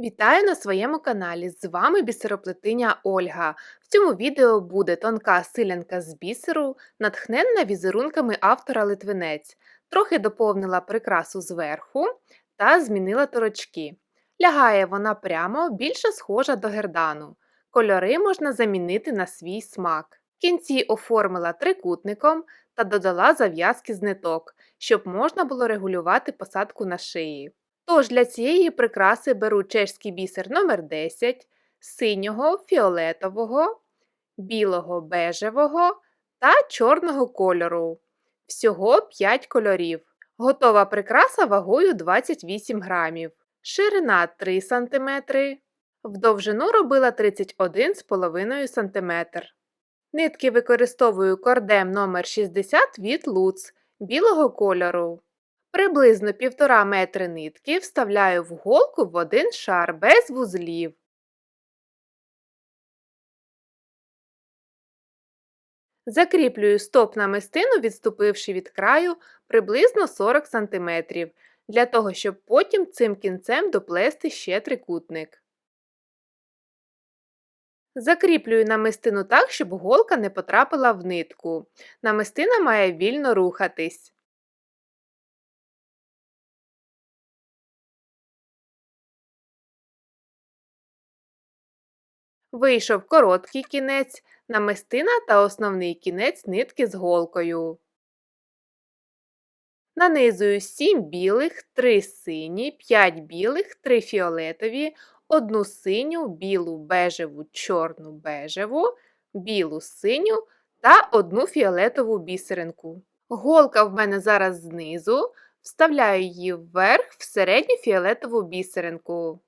Вітаю на своєму каналі! З вами бісероплетиня Ольга. В цьому відео буде тонка силянка з бісеру, натхненна візерунками автора Литвинець. Трохи доповнила прикрасу зверху та змінила торочки. Лягає вона прямо більше схожа до гердану. Кольори можна замінити на свій смак. В кінці оформила трикутником та додала зав'язки з ниток, щоб можна було регулювати посадку на шиї. Тож для цієї прикраси беру чешський бісер номер 10 синього, фіолетового, білого бежевого та чорного кольору. Всього 5 кольорів. Готова прикраса вагою 28 грамів. Ширина 3 см. В довжину робила 31,5 см. Нитки використовую кордем номер 60 від Луц білого кольору. Приблизно 1,5 метри нитки вставляю в голку в один шар без вузлів. Закріплюю стоп намистину, відступивши від краю приблизно 40 см, для того, щоб потім цим кінцем доплести ще трикутник. Закріплюю намистину так, щоб голка не потрапила в нитку. Намистина має вільно рухатись. Вийшов короткий кінець, намистина та основний кінець нитки з голкою. Нанизую 7 білих, 3 сині, 5 білих, 3 фіолетові, 1 синю, білу бежеву, чорну бежеву, білу синю та 1 фіолетову бісеринку. Голка в мене зараз знизу, вставляю її вверх в середню фіолетову бісеринку.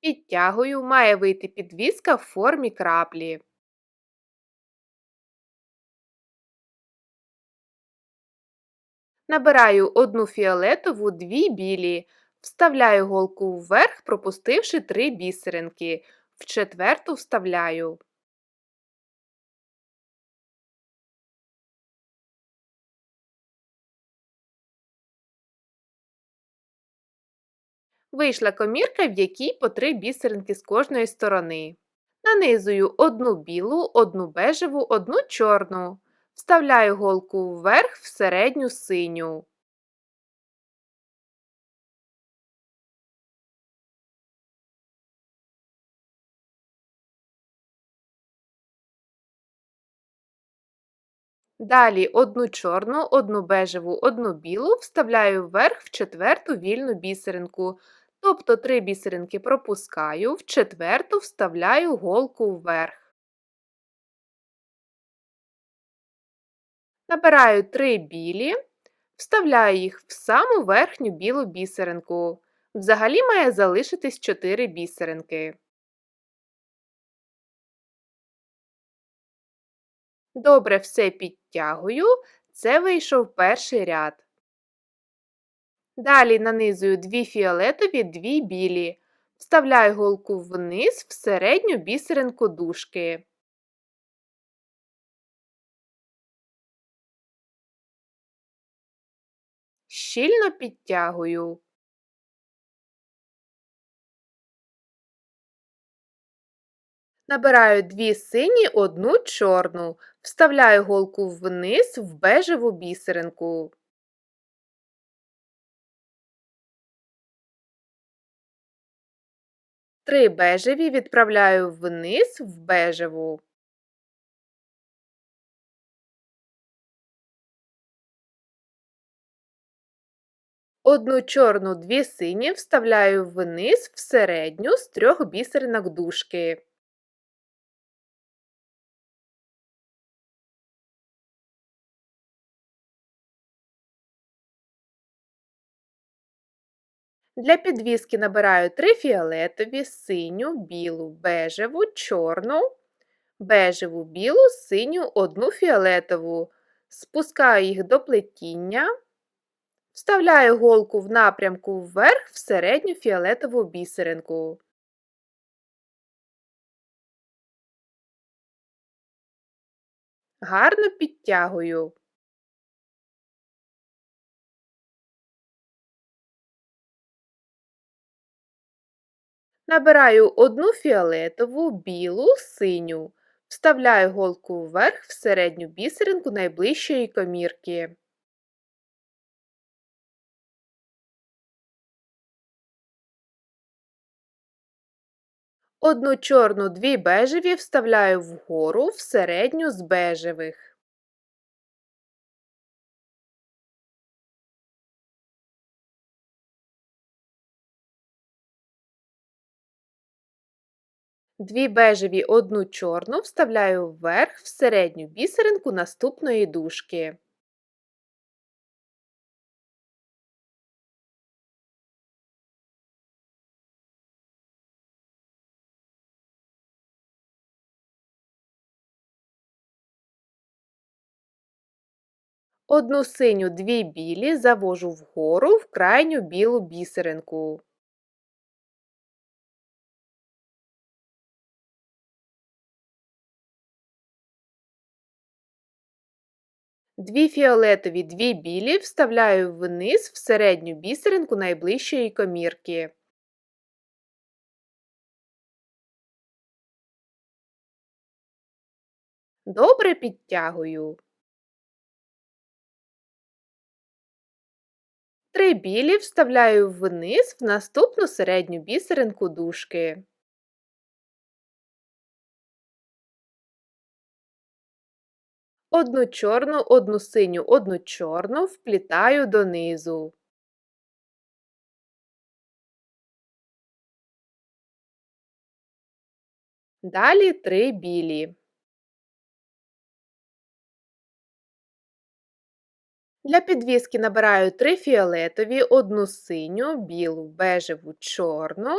Підтягую, має вийти підвіска в формі краплі. Набираю одну фіолетову, дві білі, вставляю голку вверх, пропустивши три бісеринки. В четверту вставляю. Вийшла комірка, в якій по три бісеринки з кожної сторони. Нанизую одну білу, одну бежеву, одну чорну. Вставляю голку вверх в середню синю. Далі одну чорну, одну бежеву, одну білу вставляю вверх в четверту вільну бісеринку. Тобто три бісеринки пропускаю, в четверту вставляю голку вверх. Набираю три білі, вставляю їх в саму верхню білу бісеринку. Взагалі має залишитись 4 бісеринки. Добре все підтягую, це вийшов перший ряд. Далі нанизую дві фіолетові, дві білі. Вставляю голку вниз в середню бісеринку дужки. Щільно підтягую. Набираю дві сині, одну чорну, вставляю голку вниз в бежеву бісеринку. Три бежеві відправляю вниз в бежеву. Одну чорну дві сині вставляю вниз в середню з трьох бісеринок дужки. Для підвіски набираю три фіолетові, синю, білу, бежеву, чорну, бежеву, білу, синю, одну фіолетову. Спускаю їх до плетіння. Вставляю голку в напрямку вверх в середню фіолетову бісеринку. Гарно підтягую. Набираю одну фіолетову, білу, синю. Вставляю голку вверх в середню бісеринку найближчої комірки. Одну чорну, дві бежеві вставляю вгору в середню з бежевих. Дві бежеві, одну чорну вставляю вверх в середню бісеринку наступної дужки. Одну синю, дві білі завожу вгору в крайню білу бісеринку. Дві фіолетові, дві білі вставляю вниз в середню бісеринку найближчої комірки. Добре підтягую. Три білі вставляю вниз в наступну середню бісеринку дужки. Одну чорну, одну синю, одну чорну вплітаю донизу. Далі три білі. Для підвіски набираю три фіолетові, одну синю, білу, бежеву, чорну,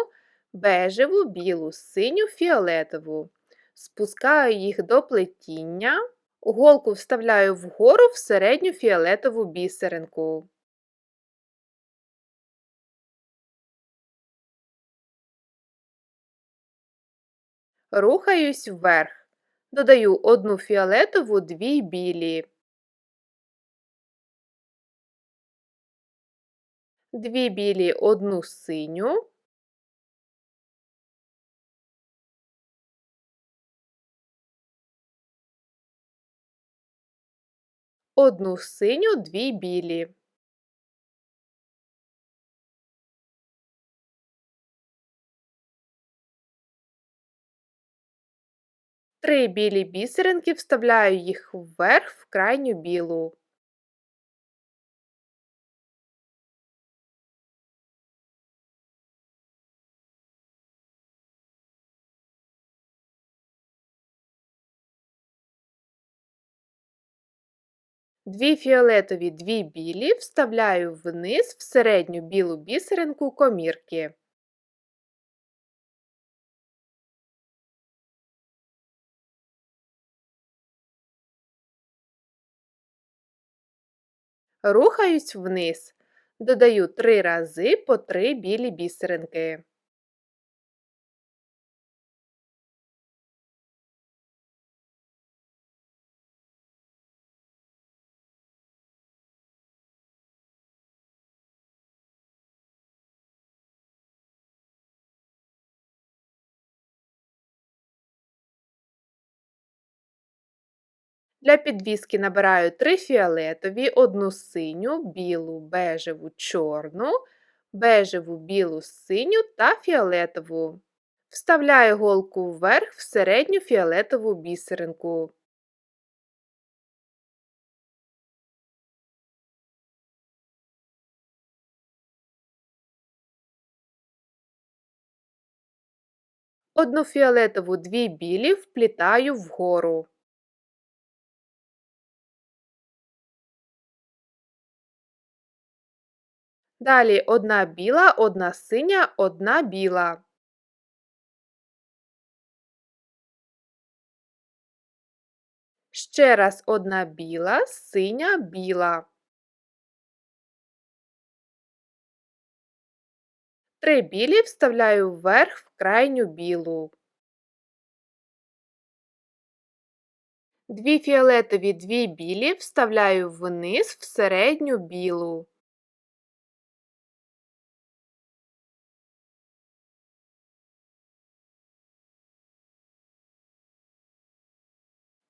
бежеву, білу, синю, фіолетову. Спускаю їх до плетіння. Голку вставляю вгору в середню фіолетову бісеринку. Рухаюсь вверх. Додаю одну фіолетову, дві білі. Дві білі, одну синю. Одну синю, дві білі. Три білі бісеринки вставляю їх вверх в крайню білу. Дві фіолетові, дві білі вставляю вниз в середню білу бісеринку комірки. Рухаюсь вниз. Додаю три рази по три білі бісеринки. Для підвіски набираю три фіолетові, одну синю, білу, бежеву, чорну, бежеву, білу, синю та фіолетову. Вставляю голку вверх в середню фіолетову бісеринку. Одну фіолетову, дві білі вплітаю вгору. Далі одна біла, одна синя, одна біла. Ще раз одна біла, синя, біла. Три білі вставляю вверх в крайню білу. Дві фіолетові, дві білі вставляю вниз в середню білу.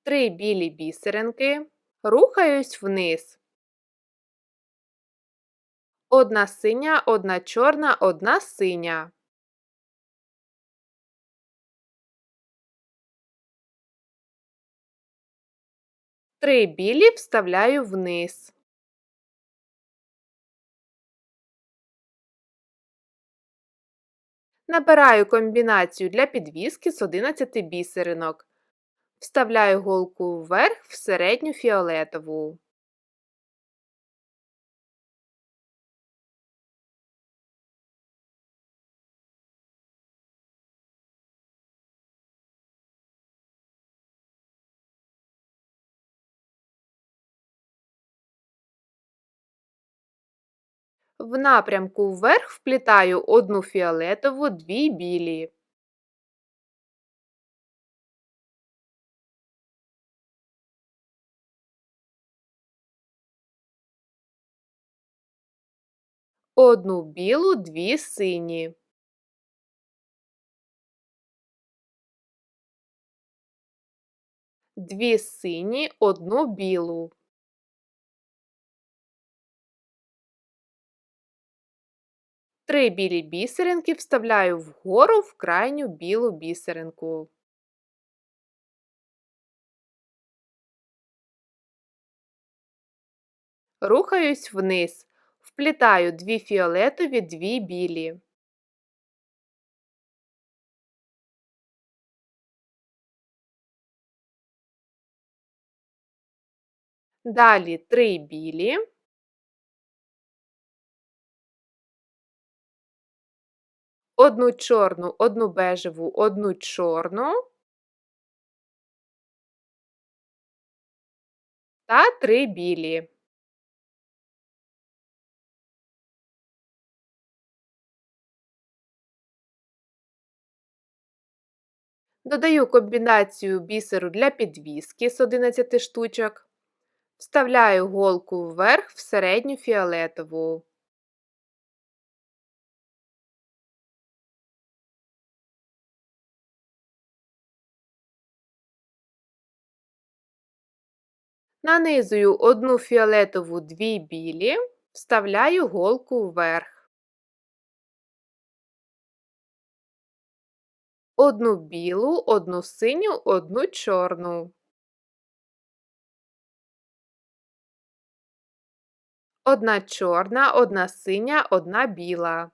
Три білі бісеринки. Рухаюсь вниз. Одна синя, одна чорна, одна синя. Три білі вставляю вниз. Набираю комбінацію для підвіски з 11 бісеринок. Вставляю голку вверх в середню фіолетову. В напрямку вверх вплітаю одну фіолетову, дві білі. Одну білу, дві сині. Дві сині, одну білу. Три білі бісеринки вставляю вгору в крайню білу бісеринку. Рухаюсь вниз. Вплітаю дві фіолетові, дві білі. Далі три білі. Одну чорну, одну бежеву, одну чорну. Та три білі. Додаю комбінацію бісеру для підвіски з 11 штучок. Вставляю голку вверх в середню фіолетову. Нанизую одну фіолетову, дві білі, вставляю голку вверх. Одну білу, одну синю, одну чорну. Одна чорна, одна синя, одна біла.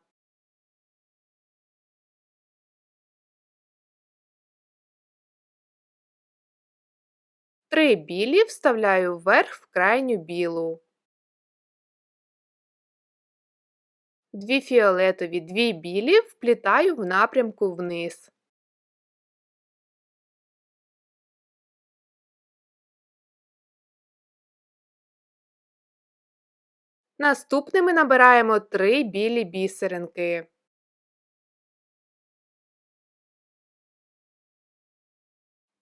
Три білі вставляю вверх в крайню білу. Дві фіолетові, дві білі вплітаю в напрямку вниз. Наступними набираємо три білі бісеринки.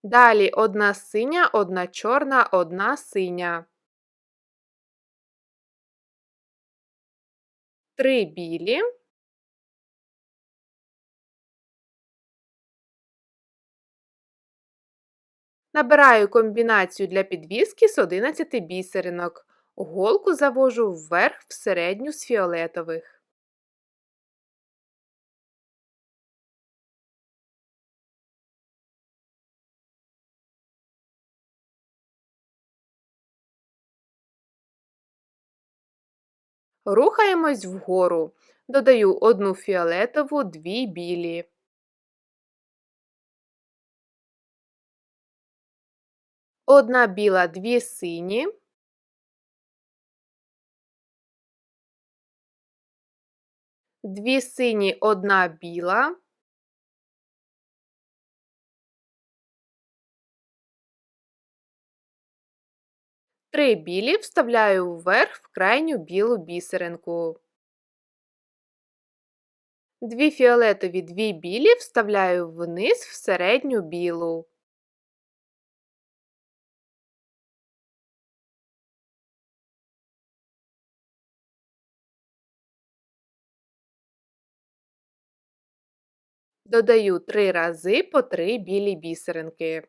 Далі одна синя, одна чорна, одна синя. Три білі. Набираю комбінацію для підвіски з 11 бісеринок. Голку завожу вверх в середню з фіолетових. Рухаємось вгору. Додаю одну фіолетову, дві білі. Одна біла, дві сині. Дві сині, одна біла. Три білі вставляю вверх в крайню білу бісеринку. Дві фіолетові, дві білі вставляю вниз в середню білу. Додаю три рази по три білі бісеринки.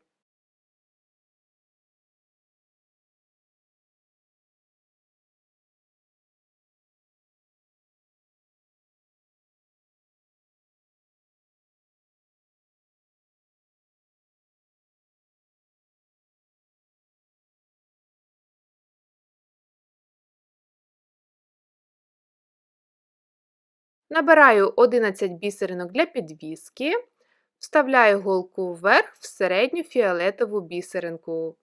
Набираю 11 бісеринок для підвіски, вставляю голку вверх в середню фіолетову бісеринку.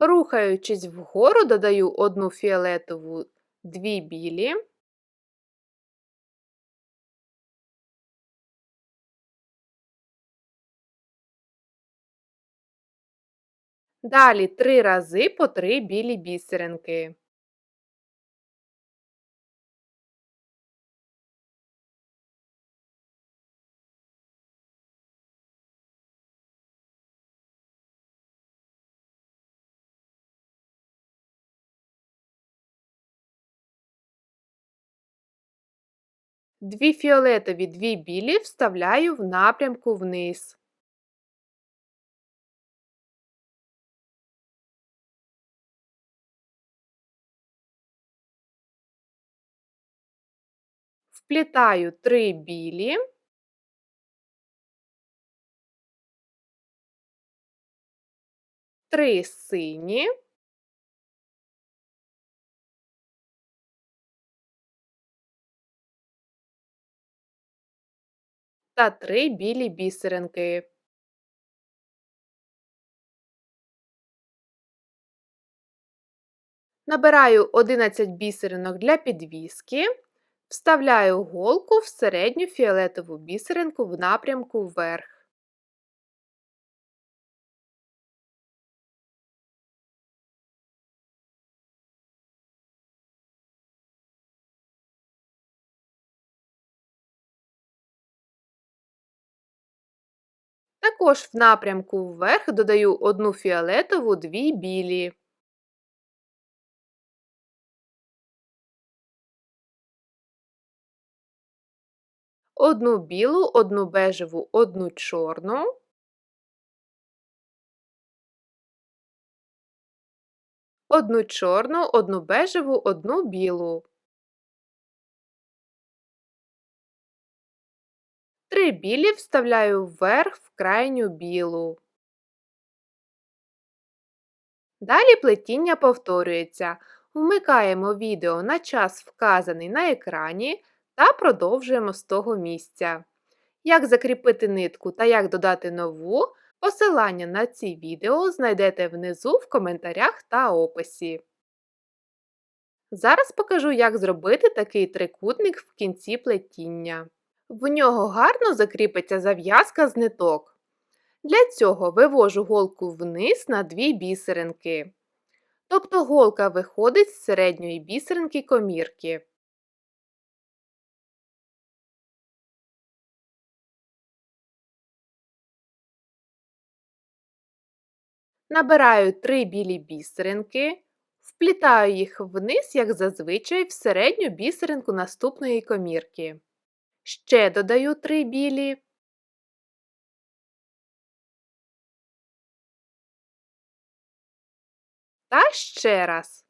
Рухаючись вгору, додаю одну фіолетову, дві білі. Далі 3 рази по 3 білі бісеринки. Дві фіолетові, дві білі вставляю в напрямку вниз. Вплітаю 3 білі. Три сині. Та 3 білі бісеринки. Набираю 11 бісеринок для підвіски, вставляю голку в середню фіолетову бісеринку в напрямку вверх. Також в напрямку вверх додаю одну фіолетову, дві білі. Одну білу, одну бежеву, одну чорну. Одну чорну, одну бежеву, одну білу. Три білі вставляю вверх в крайню білу. Далі плетіння повторюється. Вмикаємо відео на час вказаний на екрані та продовжуємо з того місця. Як закріпити нитку та як додати нову, посилання на ці відео знайдете внизу в коментарях та описі. Зараз покажу, як зробити такий трикутник в кінці плетіння. В нього гарно закріпиться зав'язка з ниток. Для цього вивожу голку вниз на дві бісеринки. Тобто голка виходить з середньої бісеринки комірки. Набираю три білі бісеринки, вплітаю їх вниз, як зазвичай, в середню бісеринку наступної комірки. Ще додаю три білі. Та ще раз.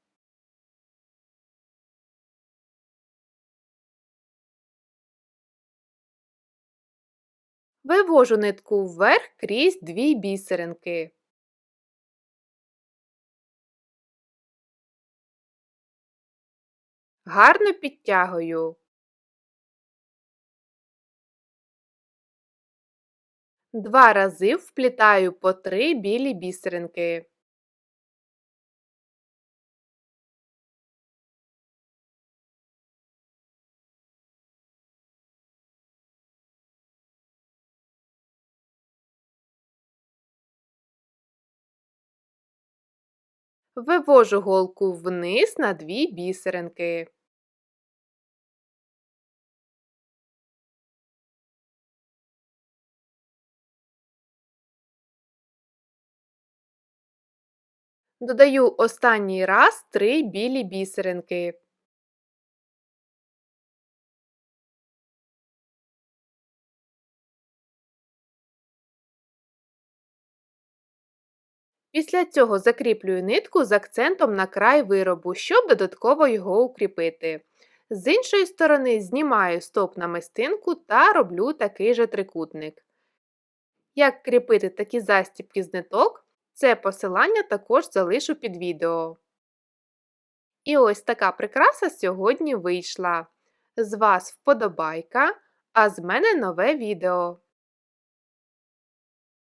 Вивожу нитку вверх крізь дві бісеринки. Гарно підтягую. Два рази вплітаю по три білі бісеринки. Вивожу голку вниз на дві бісеринки. Додаю останній раз три білі бісеринки. Після цього закріплюю нитку з акцентом на край виробу, щоб додатково його укріпити. З іншої сторони знімаю стоп на мистинку та роблю такий же трикутник. Як кріпити такі застібки з ниток, це посилання також залишу під відео. І ось така прикраса сьогодні вийшла. З вас вподобайка, а з мене нове відео.